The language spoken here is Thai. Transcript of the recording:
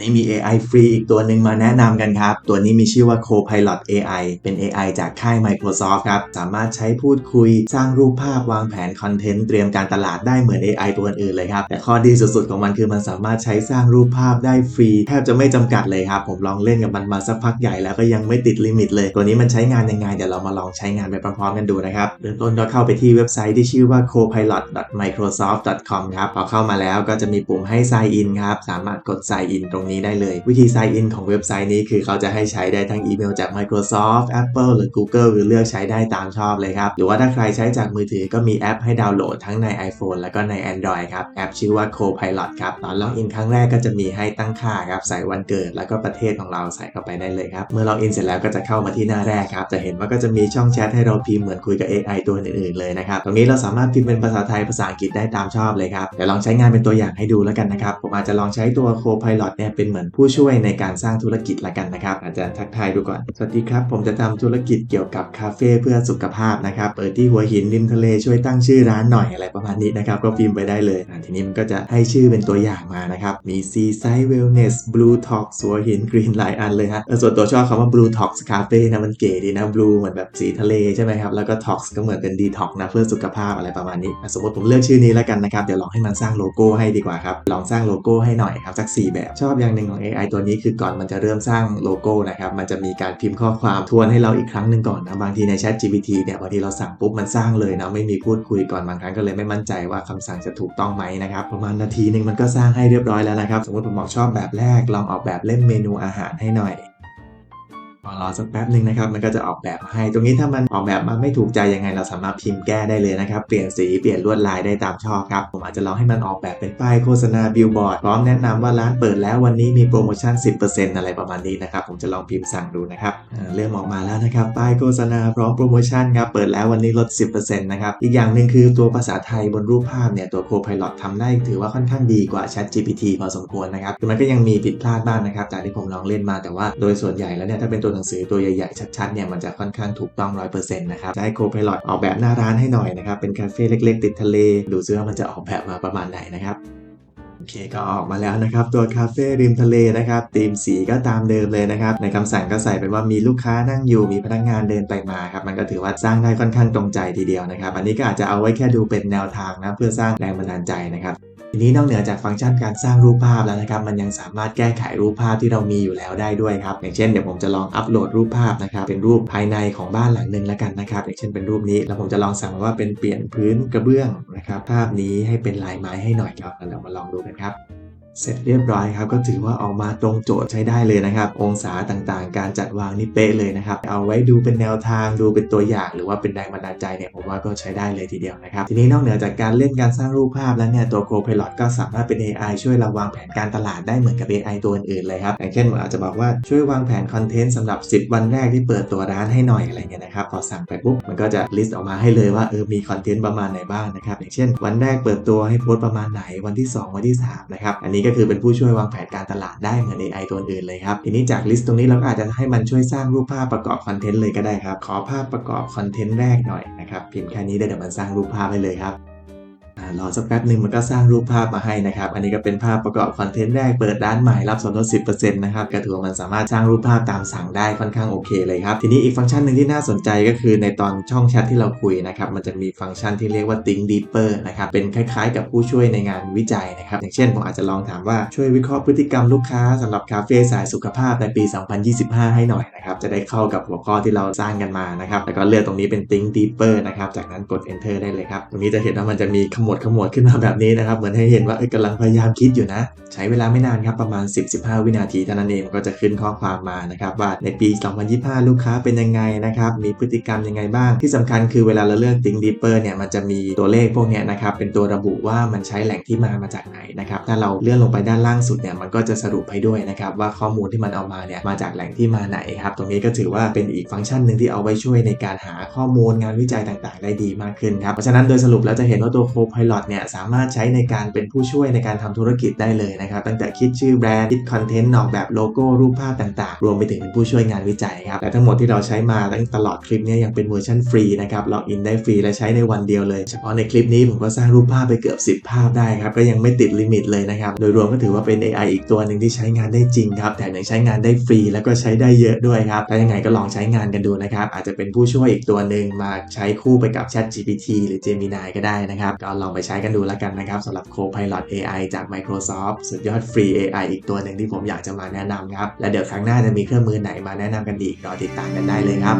นี้มี AI ฟรีอีกตัวหนึ่งมาแนะนำกันครับ ตัวนี้มีชื่อว่า Copilot AI เป็น AI จากค่าย Microsoft ครับ สามารถใช้พูดคุย สร้างรูปภาพวางแผนคอนเทนต์เตรียมการตลาดได้เหมือน AI ตัวอื่นเลยครับ แต่ข้อดีสุดๆของมันคือมันสามารถใช้สร้างรูปภาพได้ฟรี แทบจะไม่จำกัดเลยครับ ผมลองเล่นกับมันมาสักพักใหญ่แล้วก็ยังไม่ติดลิมิตเลย ตัวนี้มันใช้งานยังไงเดี๋ยวเรามาลองใช้งานไปพร้อมๆกันดูนะครับเริ่มต้นก็เข้าไปที่เว็บไซต์ที่ชื่อว่า copilot.microsoft.com ครับพอเข้ามาแล้วก็จะมีปุ่มให้ sign in ครับสามารถกด sign in ตรงนี้ได้เลย วิธี sign in ของเว็บไซต์นี้คือเขาจะให้ใช้ได้ทั้งอีเมลจาก Microsoft Apple หรือ Google หรือเลือกใช้ได้ตามชอบเลยครับ หรือว่าถ้าใครใช้จากมือถือก็มีแอปให้ดาวน์โหลดทั้งใน iPhone แล้วก็ใน Android ครับ แอปชื่อว่า Copilot ครับ ตอนล็อกอินครั้งแรกก็จะมีให้ตั้งค่าครับ ใส่วันเกิดแล้วก็ประเทศของเราใส่เข้าไปได้เลยครับ เมื่อล็อกอินเสร็จแล้วก็จะเข้ามาที่หน้าแรกครับ จะเห็นว่าก็จะมีช่องแชทให้เราพิมพ์เหมือนคุยกับ AI ตัวอื่นๆเลยนะครับ ตรงนี้เราสามารถพิมพ์เป็นภาษาไทยภาษาอังกฤษได้ตามชอบเลยครับ เดี๋ยวลองใช้งานเป็นตัวอย่างให้ดูแล้วกันนะครับ ผมอาจจะลองใช้ตัว Copilot เนี่ยเป็นเหมือนผู้ช่วยในการสร้างธุรกิจละกันนะครับ อาจจะทักทายดูก่อน สวัสดีครับ ผมจะทำธุรกิจเกี่ยวกับคาเฟ่เพื่อสุขภาพนะครับเปิดที่หัวหินริมทะเลช่วยตั้งชื่อร้านหน่อยอะไรประมาณนี้นะครับก็พิมพ์ไปได้เลยทีนี้มันก็จะให้ชื่อเป็นตัวอย่างมานะครับมี Seaside Wellness Blue Talk หัวหิน Green หลายอันเลยฮะส่วนตัวชอบคำว่า Blue Talk Cafe นะมันเก๋ดีนะ Blue เหมือนแบบสีทะเลใช่ไหมครับแล้วก็ Talk ก็เหมือนเป็น Detox นะเพื่อสุขภาพอะไรประมาณนี้ สมมติผมเลือกชื่อนี้แล้วกันนะครับเดี๋ยวลองให้มันสร้างโลโก้ให้ดีกว่าครับลองสร้างโลโก้ให้หน่อยครับสัก 4 แบบชอบอยางหนึ่งของ AI ตัวนี้คือก่อนมันจะเริ่มสร้างโลโก้นะครับ มันจะมีการพิมพ์ข้อความทวนให้เราอีกครั้งหนึ่งก่อนนะ บางทีใน Chat GPT เนี่ยบางทีเราสั่งปุ๊บมันสร้างเลยนะไม่มีพูดคุยก่อนบางครั้งก็เลยไม่มั่นใจว่าคำสั่งจะถูกต้องไหมนะครับ ประมาณนาทีหนึ่งมันก็สร้างให้เรียบร้อยแล้วนะครับ สมมติผมบอกชอบแบบแรกลองออกแบบเล่มเมนูอาหารให้หน่อย รอสักแป๊บหนึ่งนะครับมันก็จะออกแบบมาให้ ตรงนี้ถ้ามันออกแบบมาไม่ถูกใจยังไงเราสามารถพิมพ์แก้ได้เลยนะครับ เปลี่ยนสีเปลี่ยนลวดลายได้ตามชอบครับ ผมอาจจะลองให้มันออกแบบเป็นป้ายโฆษณาบิลบอร์ดพร้อมแนะนำว่าร้านเปิดแล้ววันนี้มีโปรโมชั่น 10%อะไรประมาณนี้นะครับ ผมจะลองพิมพ์สั่งดูนะครับเริ่มออกมาแล้วนะครับป้ายโฆษณาพร้อมโปรโมชั่นครับเปิดแล้ววันนี้ลด 10%นะครับอีกอย่างหนึ่งคือตัวภาษาไทยบนรูปภาพเนี่ยตัว Copilot ทำได้ถือว่าค่อนข้างดีกว่า Chat GPT พอสมควรนะครับมันก็ยังมีผิดพลาดบ้างนะครับจากที่ผมลองเล่นมาแต่ว่าโดยส่วนใหญ่แล้วเนี่ยถ้าเป็นตัวหนังสือตัวใหญ่ๆ ชัดๆเนี่ยมันจะค่อนข้างถูกต้อง 100%นะครับจะให้ Copilot ออกแบบหน้าร้านให้หน่อยนะครับเป็นคาเฟ่เล็กๆ ติดทะเล ดูซิว่ามันจะออกแบบมาประมาณไหนนะครับโอเคก็ออกมาแล้วนะครับ ตัวคาเฟ่ริมทะเลนะครับธีมสีก็ตามเดิมเลยนะครับ ในคำสั่งก็ใส่เป็นว่ามีลูกค้านั่งอยู่มีพนักงานเดินไปมาครับมันก็ถือว่าสร้างได้ค่อนข้างตรงใจทีเดียวนะครับ อันนี้ก็อาจจะเอาไว้แค่ดูเป็นแนวทางนะเพื่อสร้างแรงบันดาลใจนะครับ ทีนี้นอกเหนือจากฟังก์ชันการสร้างรูปภาพแล้วนะครับ มันยังสามารถแก้ไขรูปภาพที่เรามีอยู่แล้วได้ด้วยครับ อย่างเช่นเดี๋ยวผมจะลองอัปโหลดรูปภาพนะครับ เป็นรูปภายในของบ้านหลังหนึ่งแล้วกันนะครับ อย่างเช่นเป็นรูปนี้ แล้วผมจะลองสั่งว่าเป็นเปลี่ยนพื้นกระเบื้องนะครับ ภาพนี้ให้เป็นลายไม้ให้หน่อยครับแล้วเรามาลองดูกันครับ เสร็จเรียบร้อยครับ ก็ถือว่าออกมาตรงโจทย์ใช้ได้เลยนะครับ องศาต่างๆ การจัดวางนี่เป๊ะเลยนะครับ เอาไว้ดูเป็นแนวทางดูเป็นตัวอย่าง หรือว่าเป็นแรงบันดาลใจเนี่ยผมว่าก็ใช้ได้เลยทีเดียวนะครับ ทีนี้นอกเหนือจากการเล่นการสร้างรูปภาพแล้วเนี่ยตัว Copilot ก็สามารถเป็น AI ช่วยเราวางแผนการตลาดได้เหมือนกับ AI ตัวอื่นๆเลยครับอย่างเช่นผมอาจจะบอกว่าช่วยวางแผนคอนเทนต์สำหรับ 10 วันแรกที่เปิดตัวร้านให้หน่อยอะไรเงี้ยนะครับพอสั่งไปปุ๊บมันก็จะลิสต์ออกมาให้เลยว่าเออมีคอนเทนต์ประมาณไหนบ้างนะครับอย่างเช่น วันแรกเปิดตัวให้โพสต์ประมาณไหนวันที่ 2 วันที่3นะครับอันนี้กคือเป็นผู้ช่วยวางแผนการตลาดได้เหมือน AI ตัวอื่นเลยครับ ทีนี้จากลิสต์ตรงนี้เราก็อาจจะให้มันช่วยสร้างรูปภาพประกอบคอนเทนต์เลยก็ได้ครับ ขอภาพประกอบคอนเทนต์แรกหน่อยนะครับ พิมพ์แค่นี้ได้เดี๋ยวมันสร้างรูปภาพให้เลยครับ รอสักแป๊บหนึ่งมันก็สร้างรูปภาพมาให้นะครับ อันนี้ก็เป็นภาพประกอบคอนเทนต์แรกเปิดร้านใหม่รับส่วนลด 10%นะครับก็ถือว่ามันสามารถสร้างรูปภาพตามสั่งได้ค่อนข้างโอเคเลยครับ ทีนี้อีกฟังก์ชันหนึ่งที่น่าสนใจก็คือในตอนช่องแชทที่เราคุยนะครับมันจะมีฟังก์ชันที่เรียกว่า Think Deeper นะครับเป็นคล้ายๆ กับผู้ช่วยในงานวิจัยนะครับอย่างเช่นผมอาจจะลองถามว่าช่วยวิเคราะห์พฤติกรรมลูกค้าสำหรับคาเฟ่สายสุขภาพในปี 2025 ให้หน่อยนะครับจะได้เข้ากับหัวข้อที่เราสร้างกันมานะครับแล้วก็เลือกตรงนี้เป็น Think Deeper นะครับจากนั้นกด Enter ได้เลยครับตรงนี้จะเห็นว่ามันจะมีขมวดขมวดขึ้นมาแบบนี้นะครับ เหมือนให้เห็นว่าเอ้ยกำลังพยายามคิดอยู่นะ ใช้เวลาไม่นานครับประมาณ 10-15 วินาทีเท่านั้นเองมันก็จะขึ้นข้อความมานะครับว่าในปี 2025 ลูกค้าเป็นยังไงนะครับมีพฤติกรรมยังไงบ้าง ที่สำคัญคือเวลาเราเลือก Think Deeper เนี่ยมันจะมีตัวเลขพวกนี้นะครับเป็นตัวระบุว่ามันใช้แหล่งที่มามาจากไหนนะครับถ้าเราเลื่อนลงไปด้านล่างสุดเนี่ยมันก็จะสรุปให้ด้วยนะครับว่าข้อมูลที่มันเอามาเนี่ยมาจากแหล่งที่มาไหนครับตรงนี้ก็ถือว่าเป็นอีกฟังก์ชันหนึ่งที่เอาไว้ช่วยในการหาข้อมูลงานวิจัยต่างๆ ได้ดีมากขึ้นครับเพราะฉะนั้นโดยสรุปแล้วจะเห็นว่าตัว Copilot Pilot เนี่ยสามารถใช้ในการเป็นผู้ช่วยในการทำธุรกิจได้เลยนะครับ ตั้งแต่คิดชื่อแบรนด์คิดคอนเทนต์ออกแบบโลโก้รูปภาพต่างๆ รวมไปถึงเป็นผู้ช่วยงานวิจัยครับและทั้งหมดที่เราใช้มาตั้งตลอดคลิปนี้ยังเป็นเวอร์ชันฟรีนะครับล็อกอินได้ฟรีและใช้ในวันเดียวเลย เฉพาะในคลิปนี้ผมก็สร้างรูปภาพไปเกือบ 10 ภาพได้ครับก็ยังไม่ติดลิมิตเลยนะครับโดยรวมก็ถือว่าเป็น AI อีกตัวหนึ่งที่ใช้งานได้จริงครับแถมยังใช้งานได้ฟรีแล้วก็ใช้ได้เยอะด้วยครับถ้ายังไงก็ลองใช้งานกันดูนะครับอาจจะเป็นผู้ช่วยอีกตัวหนึ่งมาใช้คู่ไปกับ Chat GPT หรือ Gemini ก็ได้นะครับก็ลองไปใช้กันดูแล้วกันนะครับสำหรับ Copilot AI จาก Microsoft สุดยอดฟรี AI อีกตัวหนึ่งที่ผมอยากจะมาแนะนำครับ และเดี๋ยวครั้งหน้าจะมีเครื่องมือไหนมาแนะนำกันอีกรอติดตามกันได้เลยครับ